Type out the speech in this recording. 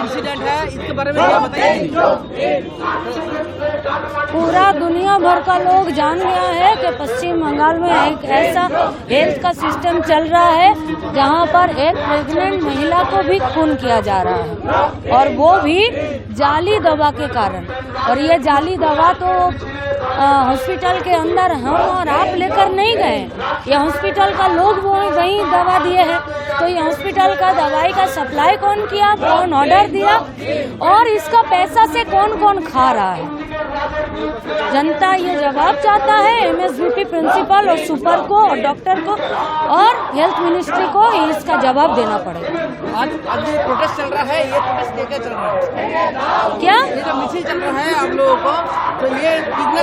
Incident है, इसके बारे में क्या बताइए पूरा दुनिया भर का लोग जान गया है कि पश्चिम बंगाल में एक ऐसा हेल्थ का सिस्टम चल रहा है, जहाँ पर एक प्रेग्नेंट महिला को भी खून किया जा रहा है। और वो भी जाली दवा के कारण। और ये जाली दवा तो हॉस्पिटल के अंदर हम और आप लेकर नहीं गए। ये हॉस्पिटल का लोग वो वही दवा दिए हैं। तो ये हॉस्पिटल का दवाई का सप्लाई कौन किया कौन ऑर्डर दिया और इसका पैसा से कौन कौन खा रहा है? जनता ये जवाब चाहता है एमएसबीपी प्रिंसिपल और सुपर को और डॉक्टर को और हेल्थ मिनिस्ट्री को इसका जवाब देना पड़ेगा। आज आज जो प्रोटेस्ट चल रहा है ये प्रोटेस्ट क्या क्या चल रहा है। क्या? ये जो मिছিল चल रहा है आप लोगों को तो ये कितने